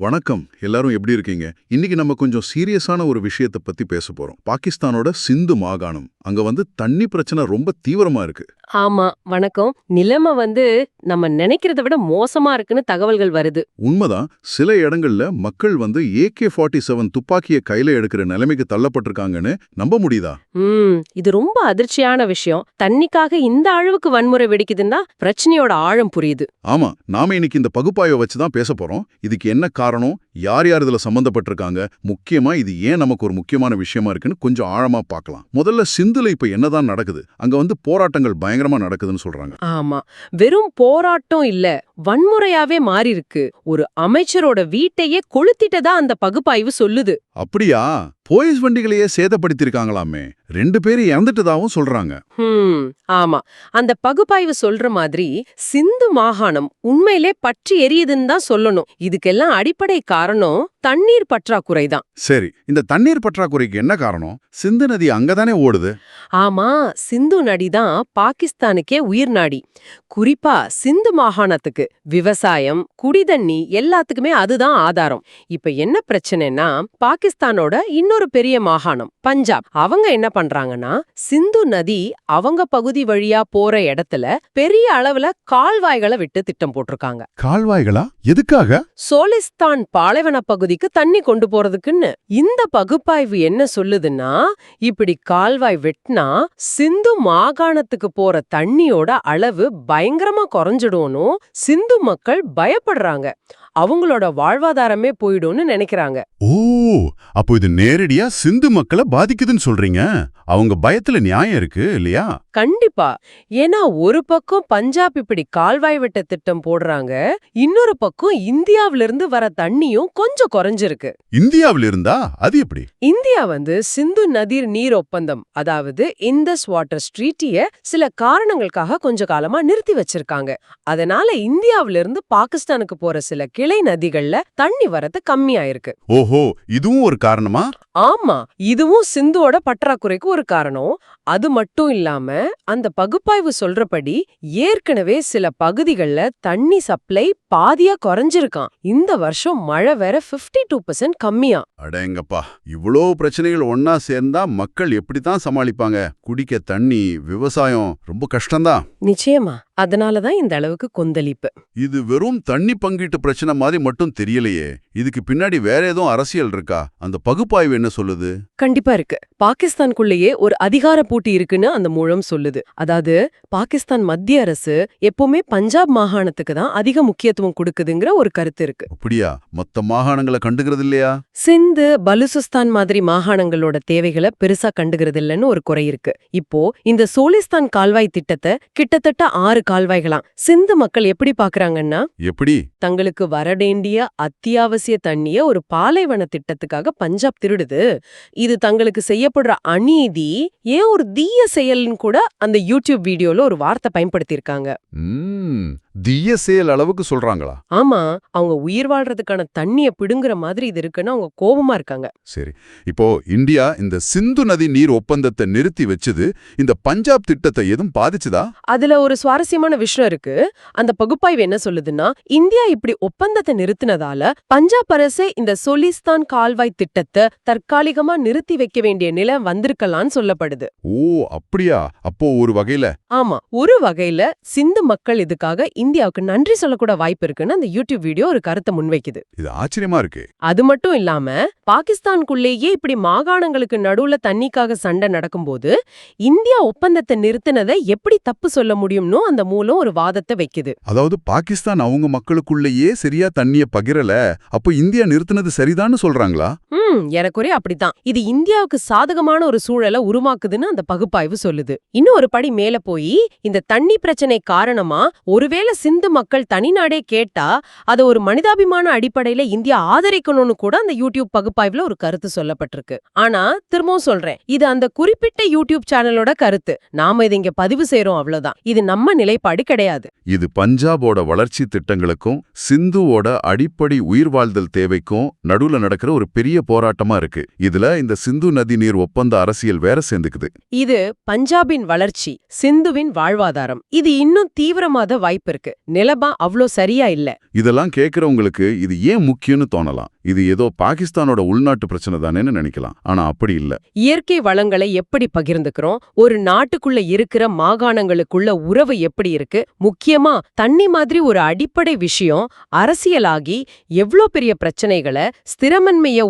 வணக்கம். எல்லாரும் எப்படி இருக்கீங்க? இன்னைக்கு நம்ம கொஞ்சம் சீரியஸான ஒரு விஷயத்தை பத்தி பேச போறோம். பாகிஸ்தானோட சிந்து மாகாணம். அங்க வந்து தண்ணி பிரச்சனை ரொம்ப தீவிரமா இருக்கு. ஆமா வணக்கம். நிலைமை வந்து நம்ம நினைக்கிறத விட மோசமா இருக்குன்னு தகவல்கள் வருது. உண்மைதான். சில இடங்கள்ல மக்கள் வந்து ஏகே ஃபார்ட்டி செவன் துப்பாக்கியை கையில எடுக்கிற நிலைமைக்கு தள்ளப்பட்டிருக்காங்கன்னு நம்ப முடியுதா? ம் இது ரொம்ப அதிர்ச்சியான விஷயம். தண்ணிக்காக இந்த அளவுக்கு வன்முறை வெடிக்குதுன்னா பிரச்சனையோட ஆழம் புரியுது. ஆமா நாம இன்னைக்கு இந்த பகுப்பாய்வை வச்சு தான் பேச போறோம். இதுக்கு என்ன காரணம்? யார் யார் இதுல சம்பந்தப்பட்டிருக்காங்க? முக்கியமா இது ஏன் நமக்கு ஒரு முக்கியமான விஷயமா இருக்குன்னு கொஞ்சம் ஆழமா பார்க்கலாம். முதல்ல சிந்துல இப்ப என்னதான் நடக்குது? அங்க வந்து போராட்டங்கள் பயங்கரமா நடக்குதுன்னு சொல்றாங்க. ஆமா. வெறும் போராட்டம் இல்ல வன்முறையாவே மாறி இருக்கு ஒரு அமைச்சரோட வீட்டையே கொளுத்திட்டதா அந்த பகுப்பாய்வு சொல்லுது. அப்படியா? போலீஸ் வண்டிகளையே சேதப்படுத்திருக்காங்களாமே ரெண்டு பேரும் இறந்துட்டதாவும் சொல்றாங்க. ஆமா. அந்த பகுப்பாய்வு சொல்ற மாதிரி சிந்து மாகாணம் உண்மையிலே பற்றி எரியுதுன்னு தான் சொல்லணும். இதுக்கெல்லாம் அடிப்படை காரணம் தண்ணீர் பற்றாக்குறை தான். சரி இந்த தண்ணீர் பற்றாக்குறைக்கு என்ன காரணம்? சிந்து நதி அங்கதானே ஓடுது? ஆமா சிந்து நடி தான் பாகிஸ்தானுக்கே உயிர் நாடி. குறிப்பா சிந்து மாகாணத்துக்கு விவசாயம் குடிதண்ணி எல்லாத்துக்குமே அதுதான் ஆதாரம். இப்ப என்ன பிரச்சனைனா பாகிஸ்தானோட இன்னொரு பெரிய மாகாணம் பஞ்சாப். அவங்க என்ன பண்றாங்கன்னா சிந்து நதி அவங்க பகுதி வழியா போற இடத்துல பெரிய அளவுல கால்வாய்களை விட்டு திட்டம் போட்டிருக்காங்க. கால்வாய்களா? எதுக்காக? சோலிஸ்தான் பாலைவன பகுதிக்கு தண்ணி கொண்டு போறதுக்குன்னு. இந்த பகுப்பாய்வு என்ன சொல்லுதுன்னா இப்படி கால்வாய் வெட்டினா சிந்து மாகாணத்துக்கு போற தண்ணியோட அளவு பயங்கரமா குறைஞ்சிடும்னு சிந்து மக்கள் பயப்படுறாங்க. அவங்களோட வாழ்வாதாரமே போயிடும்னு நினைக்கிறாங்க. ஓ அப்போ இது நேரடியா சிந்து மக்களை பாதிக்குதுன்னு சொல்றீங்க. அவங்க பயத்துல நியாயம் இருக்கு இல்லையா? கண்டிப்பா. ஏன்னா ஒரு பக்கம் பஞ்சாப் இப்படி கால்வாய் வெட்ட திட்டம் போடுறாங்க இன்னொரு பக்கம் இந்தியாவில இருந்து வர தண்ணியும் கொஞ்சம் குறைஞ்சிருக்கு. இந்தியாவில இருந்தா அது எப்படி? இந்தியா வந்து சிந்து நதிர் நீர் ஒப்பந்தம் அதாவது இந்தஸ் வாட்டர் ஸ்ட்ரீட்டிய சில காரணங்களுக்காக கொஞ்ச காலமா நிறுத்தி வச்சிருக்காங்க. அதனால இந்தியாவில இருந்து பாகிஸ்தானுக்கு போற சில கிளை நதிகள்ல தண்ணி வரத்து கம்மியாயிருக்கு. ஓஹோ இதுவும் ஒரு காரணமா? ஆமா இதுவும் சிந்துவோட பற்றாக்குறைக்கு ஒரு காரணம். அது மட்டும் இல்லாம அந்த பகுப்பாய்வு சொல்றபடி ஏற்கனவே சில பகுதிகள்ல தண்ணி சப்ளை பாதியா குறைஞ்சிருக்கான் இந்த வருஷம் மழை வேற 52% டூ கம்மியா. அடேங்கப்பா இவ்வளோ பிரச்சனைகள் ஒன்னா சேர்ந்தா மக்கள் எப்படித்தான் சமாளிப்பாங்க? குடிக்க தண்ணி விவசாயம் ரொம்ப கஷ்டம்தான் நிச்சயமா அதனாலதான் இந்த அளவுக்கு கொந்தளிப்பு. இது வெறும் தண்ணி பங்கீட்டு பிரச்சனை மாதிரி மட்டும் தெரியலையே. இதுக்கு பின்னாடி வேற எதுவும் அரசியல் இருக்கா? அந்த பகுப்பாய்வு என்ன சொல்லுது? கண்டிப்பா இருக்கு. பாகிஸ்தானுக்குள்ளேயே ஒரு அதிகார போட்டி இருக்குன்னு அந்த மூலம் சொல்லுது. அதாவது பாகிஸ்தான் மத்திய அரசு எப்பவுமே பஞ்சாப் மாகாணத்துக்கு தான் அதிக முக்கியத்துவம் கொடுக்குதுங்கிற ஒரு கருத்து இருக்கு. அப்படியா? மொத்த மாகாணங்களை கண்டுகிறது இல்லையா? சிந்து பலுசிஸ்தான் மாதிரி மாகாணங்களோட தேவைகளை பெருசா கண்டுகிறது இல்லைன்னு ஒரு குறை இருக்கு. இப்போ இந்த சோலிஸ்தான் கால்வாய் திட்டத்தை கிட்டத்தட்ட ஆறு கால்வாய்களாம். சிந்து மக்கள் எப்படி பாக்குறாங்கன்னா எப்படி? தங்களுக்கு வரவேண்டிய அத்தியாவசிய தண்ணிய ஒரு பாலைவன திட்டத்துக்காக பஞ்சாப் திருடுது. இது தங்களுக்கு செய்யப்படுற அநீதி ஏன் ஒரு தீய செயல்னு கூட அந்த யூடியூப் வீடியோல ஒரு வார்த்தை பயன்படுத்தியிருக்காங்க. தீய செயல் அளவுக்கு சொல்றாங்களா? ஆமா அவங்க உயிர் வாழ்றதுக்கான தண்ணிய பிடுங்குற மாதிரி இது இருக்குன்னு அவங்க கோபமா இருக்காங்க. சரி இப்போ இந்தியா இந்த சிந்து நதி நீர் ஒப்பந்தத்தை நிறுத்தி வச்சது இந்த பஞ்சாப் திட்டத்தை எதுவும் பாதிச்சுதா? அதுல ஒரு சுவாரஸ்யமான விஷயம் இருக்கு. அந்த பகுப்பாய்வு என்ன சொல்லுதுன்னா இந்தியா இப்படி ஒப்பந்தத்தை நிறுத்தினதால பஞ்சாப் அரசே இந்த சொலிஸ்தான் கால்வாய் திட்டத்தை தற்காலிகமா நிறுத்தி வைக்க வேண்டிய நிலை வந்திருக்கலாம்னு சொல்லப்படுது. ஓ அப்படியா? அப்போ ஒரு வகையில. ஆமா ஒரு வகையில சிந்து மக்கள் இதுக்காக இந்தியாவுக்கு நன்றி சொல்லக்கூட வாய்ப்பு இருக்குன்னு அந்த யூடியூப் வீடியோ ஒரு கருத்தை முன்வைக்குது. இது ஆச்சரியமா இருக்கு. அது மட்டும் இல்லாம பாகிஸ்தானுக்குள்ளேயே இப்படி மாகாணங்களுக்கு நடுவுல தண்ணிக்காக சண்டை நடக்கும்போது இந்தியா ஒப்பந்தத்தை நிறுத்தினதை எப்படி தப்பு சொல்ல முடியும்னு அந்த மூலம் ஒரு வாதத்தை வைக்குது. அதாவது பாகிஸ்தான் அவங்க மக்களுக்குள்ளேயே சரியா தண்ணிய பகிரல அப்போ இந்தியா நிறுத்தினது சரிதான்னு சொல்றாங்களா? ம் எனக்குறே அப்படித்தான். இது இந்தியாவுக்கு சாதகமான ஒரு சூழலை உருவாக்குதுன்னு அந்த பகுப்பாய்வு சொல்லுது. இன்னும் ஒரு படி மேல போய் இந்த தண்ணி பிரச்சனை காரணமா ஒருவேளை சிந்து மக்கள் தனிநாடே கேட்டா அதை ஒரு மனிதாபிமான அடிப்படையில இந்தியா ஆதரிக்கணும்னு கூட அந்த யூடியூப் பகுப்பாய்வுல ஒரு கருத்து சொல்லப்பட்டிருக்கு. ஆனா திரும்பவும் சொல்றேன் இது அந்த குறிப்பிட்ட யூடியூப் சேனலோட கருத்து. நாம இதை இங்க பதிவு செய்யறோம் அவ்வளவுதான். இது நம்ம நிலைப்பாடு கிடையாது. இது பஞ்சாபோட வளர்ச்சி திட்டங்களுக்கும் சிந்துவோட அடிப்படை உயிர் வாழ்தல் தேவைக்கும் நடுவுல நடக்கிற ஒரு பெரிய போராட்டமா இருக்கு. இதுல இந்த சிந்து நதி நீர் ஒப்பந்த அரசியல் வேற சேர்ந்துக்குது. இது பஞ்சாபின் வளர்ச்சி சிந்துவின் வாழ்வாதாரம். இது இன்னும் தீவிரமாத வாய்ப்பு இருக்கு. நிலபா அவ்ளோ சரியா இல்ல. இதெல்லாம் கேக்குறவங்களுக்கு இது ஏன் முக்கியம்னு தோணலாம். இது ஏதோ பாகிஸ்தானோட உள்நாட்டு பிரச்சனை தானேன்னு நினைக்கலாம். ஆனா அப்படி இல்ல. இயற்கை வளங்களை எப்படி பகிர்ந்துக்கிறோம்? ஒரு நாட்டுக்குள்ள இருக்கிற மாகாணங்களுக்குள்ள உறவு எப்படி இருக்கு? முக்கியமா தண்ணி மாதிரி ஒரு அடிப்படை விஷயம் அரசியலாகி எவ்ளோ பெரிய பிரச்சனைகளை ஸ்திரமன்மைய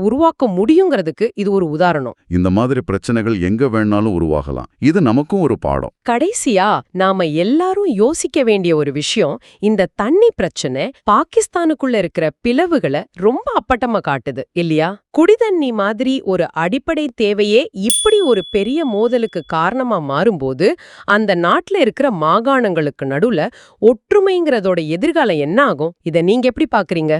உருவாக்க முடியுங்கிறதுக்கு இது ஒரு உதாரணம். இந்த மாதிரி பிரச்சனைகள் எங்க வேணாலும் உருவாகலாம். இது நமக்கும் ஒரு பாடம். கடைசியா நாம எல்லாரும் யோசிக்க வேண்டிய ஒரு விஷயம் இந்த தண்ணி பிரச்சனை பாகிஸ்தானுக்குள்ள இருக்கிற பிளவுகளை ரொம்ப அப்பட்டமா காட்டுது இல்லையா? குடிதண்ணி மாதிரி ஒரு அடிப்படை தேவையே இப்படி ஒரு பெரிய மோதலுக்கு காரணமா மாறும்போது அந்த நாட்டுல இருக்கிற மாகாணங்களுக்கு நடுவுல ஒற்றுமைங்கிறதோட எதிர்காலம் என்ன ஆகும்? இத நீங்க எப்படி பாக்குறீங்க